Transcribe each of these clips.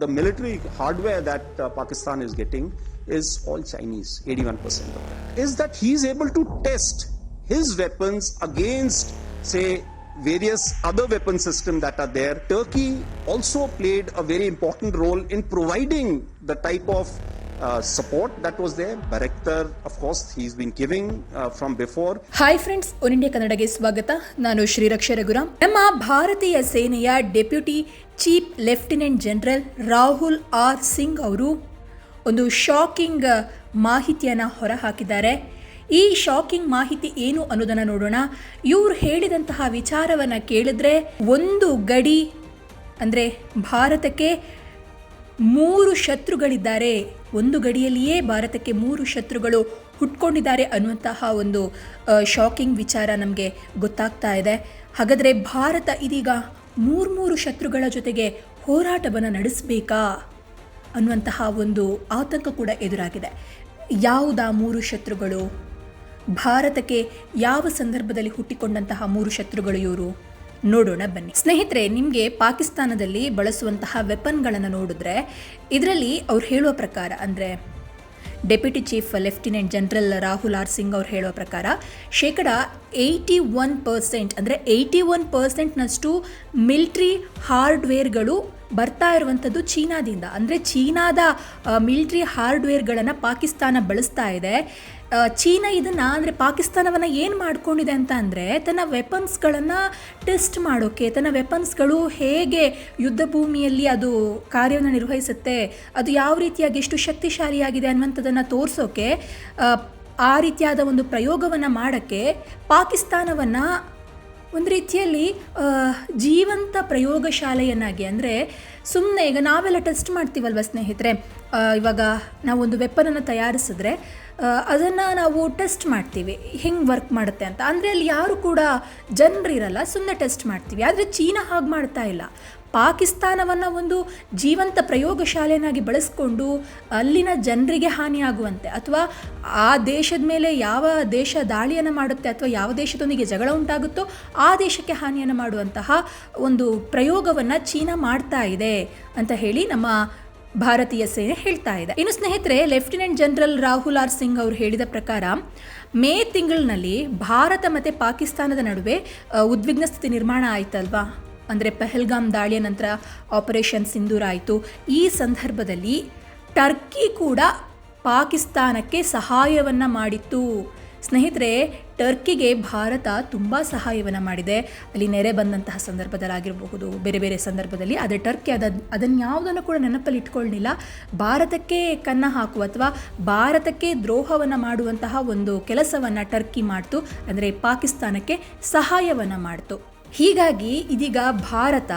The military hardware that uh, Pakistan is getting is all Chinese, 81% of that. Is that he is able to test his weapons against, say, various other weapon systems that are there. Turkey also played a very important role in providing the type of support that was there. Baraktar, of course, he's been giving uh. Hi friends one India ಕನ್ನಡಗೆ ಸ್ವಾಗತ. ನಾನು ಶ್ರೀರಕ್ಷ ರಘುರಾಮ್. ನಮ್ಮ ಭಾರತೀಯ ಸೇನೆಯ deputy chief lieutenant general Rahul R Singh ಅವರು ಒಂದು shocking ಮಾಹಿತಿಯನ್ನು ಹೊರಹಾಕಿದ್ದಾರೆ. ಈ ಶಾಕಿಂಗ್ ಮಾಹಿತಿ ಏನು ಅನ್ನೋದನ್ನು ನೋಡೋಣ. ಇವರು ಹೇಳಿದಂತಹ ವಿಚಾರವನ್ನು ಕೇಳಿದ್ರೆ ಒಂದು ಗಡಿ ಅಂದರೆ ಭಾರತಕ್ಕೆ ಮೂರು ಶತ್ರುಗಳಿದ್ದಾರೆ. ಒಂದು ಗಡಿಯಲ್ಲಿಯೇ ಭಾರತಕ್ಕೆ ಮೂರು ಶತ್ರುಗಳು ಹುಟ್ಕೊಂಡಿದ್ದಾರೆ ಅನ್ನುವಂತಹ ಒಂದು ಶಾಕಿಂಗ್ ವಿಚಾರ ನಮಗೆ ಗೊತ್ತಾಗ್ತಾ ಇದೆ. ಹಾಗಾದರೆ ಭಾರತ ಇದೀಗ ಮೂರು ಮೂರು ಶತ್ರುಗಳ ಜೊತೆಗೆ ಹೋರಾಟವನ್ನು ನಡೆಸಬೇಕಾ ಅನ್ನುವಂತಹ ಒಂದು ಆತಂಕ ಕೂಡ ಎದುರಾಗಿದೆ. ಯಾವುದಾ ಮೂರು ಶತ್ರುಗಳು? ಭಾರತಕ್ಕೆ ಯಾವ ಸಂದರ್ಭದಲ್ಲಿ ಹುಟ್ಟಿಕೊಂಡಂತಹ ಮೂರು ಶತ್ರುಗಳು ಇವರು? ನೋಡೋಣ ಬನ್ನಿ. ಸ್ನೇಹಿತರೆ, ನಿಮಗೆ ಪಾಕಿಸ್ತಾನದಲ್ಲಿ ಬಳಸುವಂತಹ ವೆಪನ್ಗಳನ್ನು ನೋಡಿದ್ರೆ, ಇದರಲ್ಲಿ ಅವ್ರು ಹೇಳುವ ಪ್ರಕಾರ, ಅಂದರೆ deputy chief lieutenant general Rahul R Singh ಅವ್ರು ಹೇಳುವ ಪ್ರಕಾರ, ಶೇಕಡ ಏಯ್ಟಿ ಒನ್ ಪರ್ಸೆಂಟ್ ಅಂದರೆ ಏಯ್ಟಿ ಒನ್ ಪರ್ಸೆಂಟ್ನಷ್ಟು ಮಿಲ್ಟ್ರಿ ಹಾರ್ಡ್ವೇರ್ಗಳು ಬರ್ತಾ ಇರುವಂಥದ್ದು ಚೀನಾದಿಂದ. ಅಂದರೆ ಚೀನಾದ ಮಿಲ್ಟ್ರಿ ಹಾರ್ಡ್ವೇರ್ಗಳನ್ನು ಪಾಕಿಸ್ತಾನ ಬಳಸ್ತಾ ಇದೆ. ಚೀನಾ ಇದನ್ನು ಅಂದರೆ ಪಾಕಿಸ್ತಾನವನ್ನು ಏನು ಮಾಡ್ಕೊಂಡಿದೆ ಅಂತ ಅಂದರೆ ತನ್ನ ವೆಪನ್ಸ್ಗಳನ್ನು ಟೆಸ್ಟ್ ಮಾಡೋಕ್ಕೆ ತನ್ನ ವೆಪನ್ಸ್ಗಳು ಹೇಗೆ ಯುದ್ಧ ಭೂಮಿಯಲ್ಲಿ ಅದು ಕಾರ್ಯವನ್ನು ನಿರ್ವಹಿಸುತ್ತೆ ಅದು ಯಾವ ರೀತಿಯಾಗಿ ಎಷ್ಟು ಶಕ್ತಿಶಾಲಿಯಾಗಿದೆ ಅನ್ನುವಂಥದ್ದನ್ನು ತೋರಿಸೋಕೆ ಆ, ರೀತಿಯಾದ ಒಂದು ಪ್ರಯೋಗವನ್ನು ಮಾಡೋಕ್ಕೆ ಪಾಕಿಸ್ತಾನವನ್ನು ಒಂದು ರೀತಿಯಲ್ಲಿ ಜೀವಂತ ಪ್ರಯೋಗಶಾಲೆಯನ್ನಾಗಿ ಅಂದರೆ ಸುಮ್ಮನೆ ಈಗ ನಾವೆಲ್ಲ ಟೆಸ್ಟ್ ಮಾಡ್ತೀವಲ್ವ ಸ್ನೇಹಿತರೆ ಇವಾಗ ನಾವೊಂದು ವೆಪ್ಪನನ್ನು ತಯಾರಿಸಿದ್ರೆ ಅದನ್ನು ನಾವು ಟೆಸ್ಟ್ ಮಾಡ್ತೀವಿ. ಹೆಂಗೆ ವರ್ಕ್ ಮಾಡುತ್ತೆ ಅಂತ. ಅಂದರೆ ಅಲ್ಲಿ ಯಾರು ಕೂಡ ಜನರಿರಲ್ಲ ಸುಮ್ಮನೆ ಟೆಸ್ಟ್ ಮಾಡ್ತೀವಿ. ಆದರೆ ಚೀನಾ ಹಾಗೆ ಮಾಡ್ತಾ ಇಲ್ಲ. ಪಾಕಿಸ್ತಾನವನ್ನು ಒಂದು ಜೀವಂತ ಪ್ರಯೋಗಶಾಲೆಯನ್ನಾಗಿ ಬಳಸ್ಕೊಂಡು ಅಲ್ಲಿನ ಜನರಿಗೆ ಹಾನಿಯಾಗುವಂತೆ ಅಥವಾ ಆ ದೇಶದ ಮೇಲೆ ಯಾವ ದೇಶ ದಾಳಿಯನ್ನು ಮಾಡುತ್ತೆ ಅಥವಾ ಯಾವ ದೇಶದೊಂದಿಗೆ ಜಗಳ ಉಂಟಾಗುತ್ತೋ ಆ ದೇಶಕ್ಕೆ ಹಾನಿಯನ್ನು ಮಾಡುವಂತಹ ಒಂದು ಪ್ರಯೋಗವನ್ನು ಚೀನಾ ಮಾಡ್ತಾ ಇದೆ ಅಂತ ಹೇಳಿ ನಮ್ಮ ಭಾರತೀಯ ಸೇನೆ ಹೇಳ್ತಾ ಇದೆ. ಇನ್ನು ಸ್ನೇಹಿತರೆ, lieutenant general Rahul R Singh ಅವರು ಹೇಳಿದ ಪ್ರಕಾರ, ಮೇ ತಿಂಗಳಿನಲ್ಲಿ ಭಾರತ ಮತ್ತು ಪಾಕಿಸ್ತಾನದ ನಡುವೆ ಉದ್ವಿಗ್ನ ಸ್ಥಿತಿ ನಿರ್ಮಾಣ ಆಯ್ತಲ್ವಾ? ಅಂದರೆ ಪೆಹಲ್ಗಾಮ್ ದಾಳಿಯ ನಂತರ ಆಪರೇಷನ್ ಸಿಂಧೂರ್ ಆಯಿತು. ಈ ಸಂದರ್ಭದಲ್ಲಿ ಟರ್ಕಿ ಕೂಡ ಪಾಕಿಸ್ತಾನಕ್ಕೆ ಸಹಾಯವನ್ನು ಮಾಡಿತ್ತು. ಸ್ನೇಹಿತರೆ, ಟರ್ಕಿಗೆ ಭಾರತ ತುಂಬ ಸಹಾಯವನ್ನು ಮಾಡಿದೆ. ಅಲ್ಲಿ ನೆರೆ ಬಂದಂತಹ ಸಂದರ್ಭದಲ್ಲಾಗಿರಬಹುದು, ಬೇರೆ ಬೇರೆ ಸಂದರ್ಭದಲ್ಲಿ. ಆದರೆ ಟರ್ಕಿ ಅದ ಅದನ್ನು ಯಾವುದನ್ನು ಕೂಡ ನೆನಪಲ್ಲಿ ಇಟ್ಕೊಳ್ಳಲಿಲ್ಲ ಭಾರತಕ್ಕೆ ಕನ್ನ ಹಾಕುವ ಅಥವಾ ಭಾರತಕ್ಕೆ ದ್ರೋಹವನ್ನು ಮಾಡುವಂತಹ ಒಂದು ಕೆಲಸವನ್ನು ಟರ್ಕಿ ಮಾಡ್ತು. ಅಂದರೆ ಪಾಕಿಸ್ತಾನಕ್ಕೆ ಸಹಾಯವನ್ನು ಮಾಡ್ತು. ಹೀಗಾಗಿ ಇದೀಗ ಭಾರತ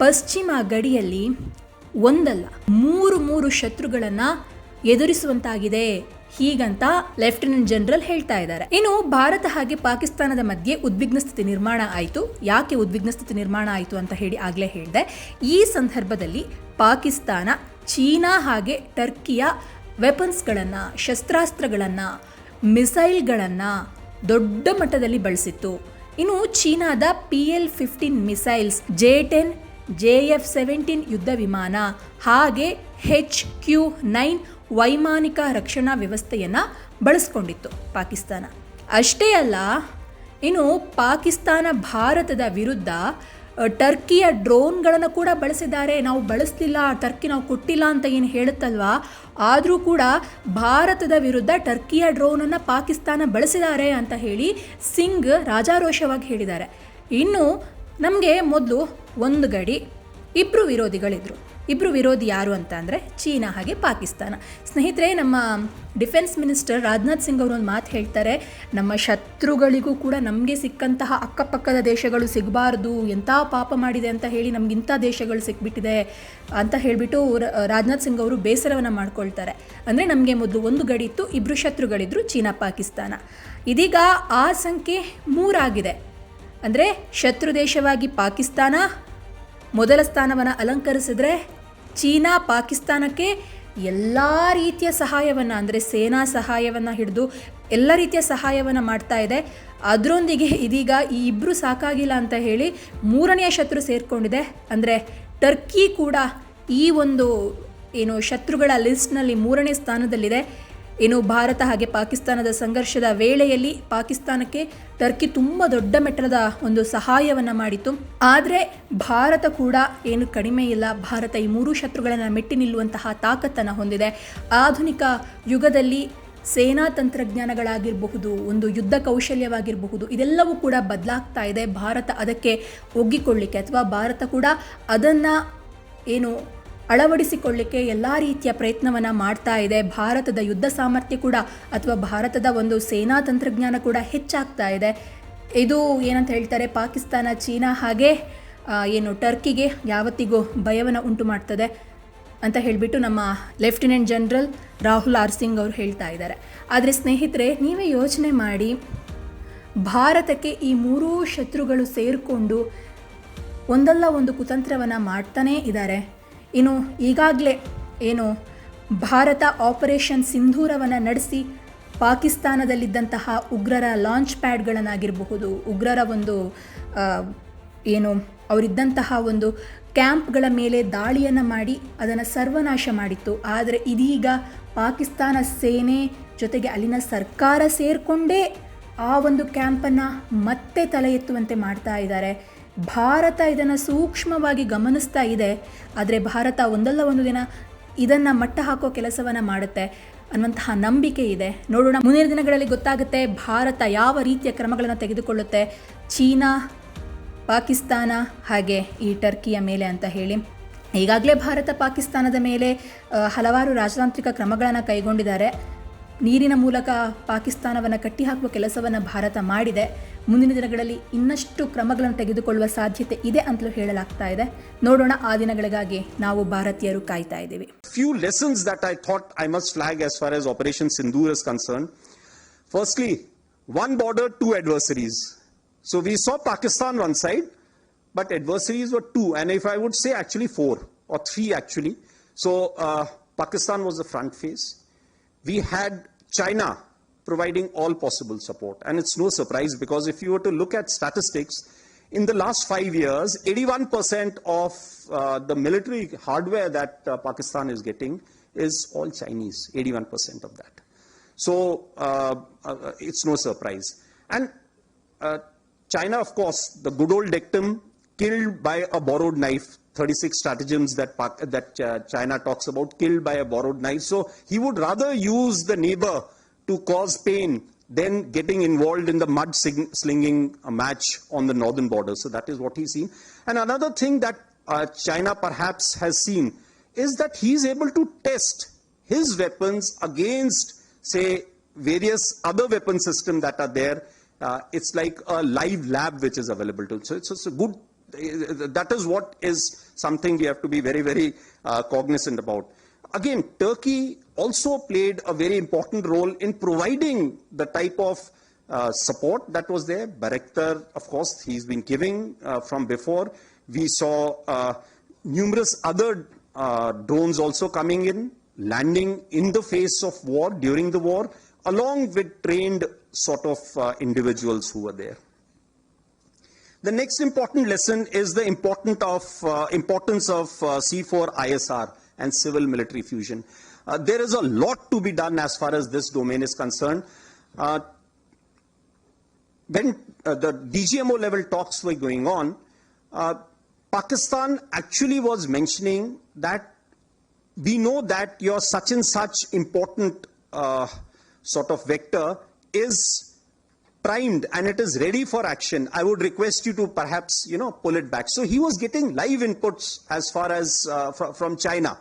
ಪಶ್ಚಿಮ ಗಡಿಯಲ್ಲಿ ಒಂದಲ್ಲ, ಮೂರು ಮೂರು ಶತ್ರುಗಳನ್ನು ಎದುರಿಸುವಂತಾಗಿದೆ. ಹೀಗಂತ ಲೆಫ್ಟಿನೆಂಟ್ ಜನರಲ್ ಹೇಳ್ತಾ ಇದ್ದಾರೆ. ಇನ್ನು ಭಾರತ ಹಾಗೆ ಪಾಕಿಸ್ತಾನದ ಮಧ್ಯೆ ಉದ್ವಿಗ್ನ ಸ್ಥಿತಿ ನಿರ್ಮಾಣ ಆಯಿತು. ಯಾಕೆ ಉದ್ವಿಗ್ನ ಸ್ಥಿತಿ ನಿರ್ಮಾಣ ಆಯಿತು ಅಂತ ಹೇಳಿ ಆಗಲೇ ಹೇಳಿದೆ. ಈ ಸಂದರ್ಭದಲ್ಲಿ ಪಾಕಿಸ್ತಾನ, ಚೀನಾ ಹಾಗೆ ಟರ್ಕಿಯ ವೆಪನ್ಸ್ಗಳನ್ನು, ಶಸ್ತ್ರಾಸ್ತ್ರಗಳನ್ನು, ಮಿಸೈಲ್ಗಳನ್ನು ದೊಡ್ಡ ಮಟ್ಟದಲ್ಲಿ ಬಳಸಿತ್ತು. ಇನ್ನು ಚೀನಾದ P L fifteen missiles, J ten, J F seventeen ಯುದ್ಧ ವಿಮಾನ ಹಾಗೆ ಹೆಚ್ ಕ್ಯೂ ನೈನ್ ವೈಮಾನಿಕ ರಕ್ಷಣಾ ವ್ಯವಸ್ಥೆಯನ್ನು ಬಳಸ್ಕೊಂಡಿತ್ತು ಪಾಕಿಸ್ತಾನ. ಅಷ್ಟೇ ಅಲ್ಲ, ಇನ್ನು ಪಾಕಿಸ್ತಾನ ಭಾರತದ ವಿರುದ್ಧ ಟರ್ಕಿಯ ಡ್ರೋನ್ಗಳನ್ನು ಕೂಡ ಬಳಸಿದ್ದಾರೆ. ನಾವು ಬಳಸಲಿಲ್ಲ ಟರ್ಕಿ ನಾವು ಕೊಟ್ಟಿಲ್ಲ ಅಂತ ಏನು ಹೇಳುತ್ತಲ್ವಾ? ಆದರೂ ಕೂಡ ಭಾರತದ ವಿರುದ್ಧ ಟರ್ಕಿಯ ಡ್ರೋನನ್ನು ಪಾಕಿಸ್ತಾನ ಬಳಸಿದ್ದಾರೆ ಅಂತ ಹೇಳಿ ಸಿಂಗ್ ರಾಜಾರೋಷವಾಗಿ ಹೇಳಿದ್ದಾರೆ. ಇನ್ನು ನಮಗೆ ಮೊದಲು ಒಂದು ಗಡಿ ಇಬ್ಬರು ವಿರೋಧಿಗಳಿದ್ರು. ಇಬ್ಬರು ವಿರೋಧಿ ಯಾರು ಅಂತ ಅಂದರೆ ಚೀನಾ ಹಾಗೆ ಪಾಕಿಸ್ತಾನ. ಸ್ನೇಹಿತರೆ, ನಮ್ಮ ಡಿಫೆನ್ಸ್ ಮಿನಿಸ್ಟರ್ ರಾಜನಾಥ್ ಸಿಂಗ್ ಅವರು ಒಂದು ಮಾತು ಹೇಳ್ತಾರೆ, ನಮ್ಮ ಶತ್ರುಗಳಿಗೂ ಕೂಡ ನಮಗೆ ಸಿಕ್ಕಂತಹ ಅಕ್ಕಪಕ್ಕದ ದೇಶಗಳು ಸಿಗಬಾರ್ದು ಎಂಥ ಪಾಪ ಮಾಡಿದೆ ಅಂತ ಹೇಳಿ ನಮ್ಗೆ ಇಂಥ ದೇಶಗಳು ಸಿಕ್ಬಿಟ್ಟಿದೆ ಅಂತ ಹೇಳಿಬಿಟ್ಟು ರಾಜನಾಥ್ ಸಿಂಗ್ ಅವರು ಬೇಸರವನ್ನು ಮಾಡ್ಕೊಳ್ತಾರೆ. ಅಂದರೆ ನಮಗೆ ಮೊದಲು ಒಂದು ಗಡಿ ಇತ್ತು ಇಬ್ಬರು ಶತ್ರುಗಳಿದ್ರು ಚೀನಾ, ಪಾಕಿಸ್ತಾನ. ಇದೀಗ ಆ ಸಂಖ್ಯೆ ಮೂರಾಗಿದೆ. ಅಂದರೆ ಶತ್ರು ದೇಶವಾಗಿ ಪಾಕಿಸ್ತಾನ ಮೊದಲ ಸ್ಥಾನವನ್ನು ಅಲಂಕರಿಸಿದ್ರೆ ಚೀನಾ ಪಾಕಿಸ್ತಾನಕ್ಕೆ ಎಲ್ಲ ರೀತಿಯ ಸಹಾಯವನ್ನು, ಅಂದರೆ ಸೇನಾ ಸಹಾಯವನ್ನು ಹಿಡಿದು ಎಲ್ಲ ರೀತಿಯ ಸಹಾಯವನ್ನು ಮಾಡ್ತಾ ಇದೆ. ಅದರೊಂದಿಗೆ ಇದೀಗ ಈ ಇಬ್ಬರು ಸಾಕಾಗಿಲ್ಲ ಅಂತ ಹೇಳಿ ಮೂರನೆಯ ಶತ್ರು ಸೇರಿಕೊಂಡಿದೆ. ಅಂದರೆ ಟರ್ಕಿ ಕೂಡ ಈ ಒಂದು, ಏನು, ಶತ್ರುಗಳ ಲಿಸ್ಟ್ನಲ್ಲಿ ಮೂರನೇ ಸ್ಥಾನದಲ್ಲಿದೆ. ಏನು ಭಾರತ ಹಾಗೆ ಪಾಕಿಸ್ತಾನದ ಸಂಘರ್ಷದ ವೇಳೆಯಲ್ಲಿ ಪಾಕಿಸ್ತಾನಕ್ಕೆ ಟರ್ಕಿ ತುಂಬ ದೊಡ್ಡ ಮಟ್ಟದ ಒಂದು ಸಹಾಯವನ್ನು ಮಾಡಿತು ಆದರೆ ಭಾರತ ಕೂಡ ಏನು ಕಡಿಮೆ ಇಲ್ಲ. ಭಾರತ ಈ ಮೂರು ಶತ್ರುಗಳನ್ನು ಮೆಟ್ಟಿ ನಿಲ್ಲುವಂತಹ ತಾಕತ್ತನ್ನು ಹೊಂದಿದೆ. ಆಧುನಿಕ ಯುಗದಲ್ಲಿ ಸೇನಾ ತಂತ್ರಜ್ಞಾನಗಳಾಗಿರಬಹುದು, ಒಂದು ಯುದ್ಧ ಕೌಶಲ್ಯವಾಗಿರಬಹುದು, ಇದೆಲ್ಲವೂ ಕೂಡ ಬದಲಾಗ್ತಾ ಇದೆ. ಭಾರತ ಅದಕ್ಕೆ ಒಗ್ಗಿಕೊಳ್ಳಿಕ್ಕೆ ಅಥವಾ ಭಾರತ ಕೂಡ ಅದನ್ನು ಏನು ಅಳವಡಿಸಿಕೊಳ್ಳಿಕ್ಕೆ ಎಲ್ಲ ರೀತಿಯ ಪ್ರಯತ್ನವನ್ನು ಮಾಡ್ತಾ ಇದೆ. ಭಾರತದ ಯುದ್ಧ ಸಾಮರ್ಥ್ಯ ಕೂಡ ಅಥವಾ ಭಾರತದ ಒಂದು ಸೇನಾ ತಂತ್ರಜ್ಞಾನ ಕೂಡ ಹೆಚ್ಚಾಗ್ತಾ ಇದೆ. ಇದು ಏನಂತ ಹೇಳ್ತಾರೆ? ಪಾಕಿಸ್ತಾನ, ಚೀನಾ ಹಾಗೆ ಏನು ಟರ್ಕಿಗೆ ಯಾವತ್ತಿಗೂ ಭಯವನ್ನು ಉಂಟು ಮಾಡ್ತದೆ ಅಂತ ಹೇಳಿಬಿಟ್ಟು ನಮ್ಮ lieutenant general Rahul R Singh ಅವರು ಹೇಳ್ತಾ ಇದ್ದಾರೆ. ಆದರೆ ಸ್ನೇಹಿತರೆ, ನೀವೇ ಯೋಚನೆ ಮಾಡಿ, ಭಾರತಕ್ಕೆ ಈ ಮೂರೂ ಶತ್ರುಗಳು ಸೇರಿಕೊಂಡು ಒಂದಲ್ಲ ಒಂದು ಕುತಂತ್ರವನ್ನು ಮಾಡ್ತಾನೇ ಇದ್ದಾರೆ ಇನ್ನು ಈಗಾಗಲೇ ಏನು ಭಾರತ ಆಪರೇಷನ್ ಸಿಂಧೂರವನ್ನು ನಡೆಸಿ ಪಾಕಿಸ್ತಾನದಲ್ಲಿದ್ದಂತಹ ಉಗ್ರರ ಲಾಂಚ್ ಪ್ಯಾಡ್ಗಳನ್ನಾಗಿರಬಹುದು. ಉಗ್ರರ ಒಂದು ಏನು ಅವರಿದ್ದಂತಹ ಒಂದು ಕ್ಯಾಂಪ್ಗಳ ಮೇಲೆ ದಾಳಿಯನ್ನು ಮಾಡಿ ಅದನ್ನು ಸರ್ವನಾಶ ಮಾಡಿತ್ತು. ಆದರೆ ಇದೀಗ ಪಾಕಿಸ್ತಾನ ಸೇನೆ ಜೊತೆಗೆ ಅಲ್ಲಿನ ಸರ್ಕಾರ ಸೇರಿಕೊಂಡೇ ಆ ಒಂದು ಕ್ಯಾಂಪನ್ನು ಮತ್ತೆ ತಲೆ ಎತ್ತುವಂತೆ ಮಾಡ್ತಾ ಇದ್ದಾರೆ. ಭಾರತ ಇದನ್ನು ಸೂಕ್ಷ್ಮವಾಗಿ ಗಮನಿಸ್ತಾ ಇದೆ, ಆದರೆ ಭಾರತ ಒಂದಲ್ಲ ಒಂದು ದಿನ ಇದನ್ನು ಮಟ್ಟ ಹಾಕೋ ಕೆಲಸವನ್ನು ಮಾಡುತ್ತೆ ಅನ್ನುವಂತಹ ನಂಬಿಕೆ ಇದೆ. ನೋಡೋಣ, ಮುಂದಿನ ದಿನಗಳಲ್ಲಿ ಗೊತ್ತಾಗುತ್ತೆ ಭಾರತ ಯಾವ ರೀತಿಯ ಕ್ರಮಗಳನ್ನು ತೆಗೆದುಕೊಳ್ಳುತ್ತೆ. ಚೀನಾ, ಪಾಕಿಸ್ತಾನ ಹಾಗೆ ಈ ಟರ್ಕಿಯ ಮೇಲೆ ಅಂತ ಹೇಳಿ. ಈಗಾಗಲೇ ಭಾರತ ಪಾಕಿಸ್ತಾನದ ಮೇಲೆ ಹಲವಾರು ರಾಜತಾಂತ್ರಿಕ ಕ್ರಮಗಳನ್ನು ಕೈಗೊಂಡಿದ್ದಾರೆ. ನೀರಿನ ಮೂಲಕ ಪಾಕಿಸ್ತಾನವನ್ನು ಕಟ್ಟಿಹಾಕುವ ಕೆಲಸವನ್ನು ಭಾರತ ಮಾಡಿದೆ. ಮುಂದಿನ ದಿನಗಳಲ್ಲಿ ಇನ್ನಷ್ಟು ಕ್ರಮಗಳನ್ನು ತೆಗೆದುಕೊಳ್ಳುವ ಸಾಧ್ಯತೆ ಇದೆ ಅಂತಲೂ ಹೇಳಲಾಗ್ತಾ ಇದೆ. ನೋಡೋಣ, ಆ ದಿನಗಳಿಗಾಗಿ ನಾವು ಭಾರತೀಯರು ಕಾಯ್ತಾ ಇದ್ದೀವಿ. Few lessons that I thought I must flag as far as operation Sindoor is concern firstly one border two adversaries so we saw Pakistan one side but adversaries were two and if I would say actually four or three actually so Pakistan was the front face We had China providing all possible support, and it's no surprise because if you were to look at statistics, in the last five years, 81% of uh, the military hardware that uh, Pakistan is getting is all Chinese, 81% of that. So uh, uh, it's no surprise. And uh, China, of course, the good old dictum, killed by a borrowed knife. 36 stratagems that that uh, China talks about, killed by a borrowed knife. So he would rather use the neighbor to cause pain than getting involved in the mud slinging match on the northern border. So that is what he's seen. And another thing that uh, China perhaps has seen is that he's able to test his weapons against, say, various other weapon systems that are there. Uh, it's like a live lab which is available to. him. So it's, it's a good. That is what is something we have to be very, very uh, cognizant about. Again, Turkey also played a very important role in providing the type of uh, support that was there. Baraktar, of course, he's been giving uh, from before. We saw uh, numerous other uh, drones also coming in, landing in the face of war, during the war, along with trained sort of uh, individuals who were there. The next important lesson is the important of, uh, importance of uh, C4 ISR and civil military fusion. Uh, there is a lot to be done as far as this domain is concerned. Uh, when uh, the DGMO level talks were going on, uh, Pakistan actually was mentioning that we know that your such and such important sort of vector is primed and it is ready for action. I would request you to perhaps, you know, pull it back. So he was getting live inputs as far as uh, fr- from China.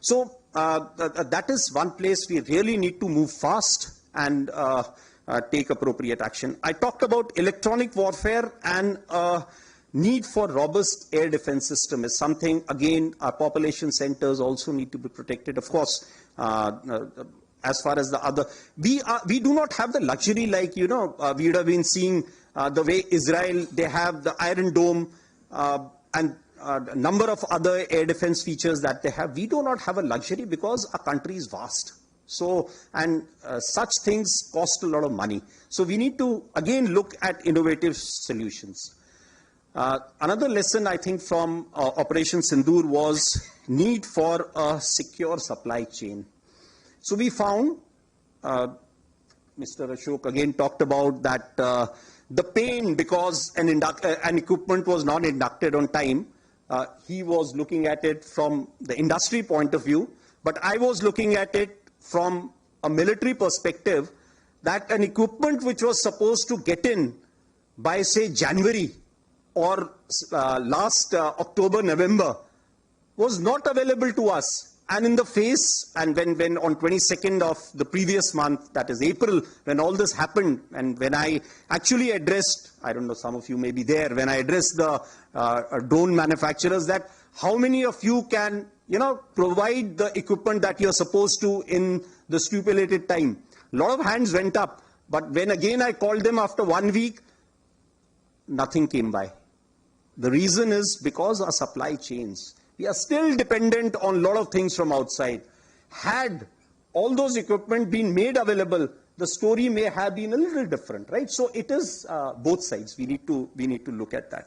So uh, th- th- that is one place we really need to move fast and uh, uh, take appropriate action. I talked about electronic warfare and uh, need for robust air defense system is something again our population centers also need to be protected. Of course, uh, uh, as far as the other, we are, we do not have the luxury like you know uh, we would have been seeing uh, the way Israel they have the Iron Dome uh, and uh, a number of other air defense features that they have. We do not have a luxury because our country is vast. So, and uh, such things cost a lot of money. So we need to again look at innovative solutions. Uh, another lesson I think from uh, Operation Sindoor was need for a secure supply chain. So we found, uh, Mr. Ashok again talked about that uh, the pain because an, induct- uh, an equipment was not inducted on time. Uh, he was looking at it from the industry point of view, but I was looking at it from a military perspective that an equipment which was supposed to get in by say January or uh, last uh, October, November was not available to us. And in the face, and when, when on 22nd of the previous month, that is April, when all this happened, and when I actually addressed, I don't know, some of you may be there, when I addressed the uh, drone manufacturers that how many of you can, you know, provide the equipment that you're supposed to in the stipulated time. A lot of hands went up, but when again I called them after one week, nothing came by. The reason is because our supply chains. We are still dependent on a lot of things from outside. Had all those equipment been made available, the story may have been a little different, right? So it is uh, both sides. We need to we need to look at that.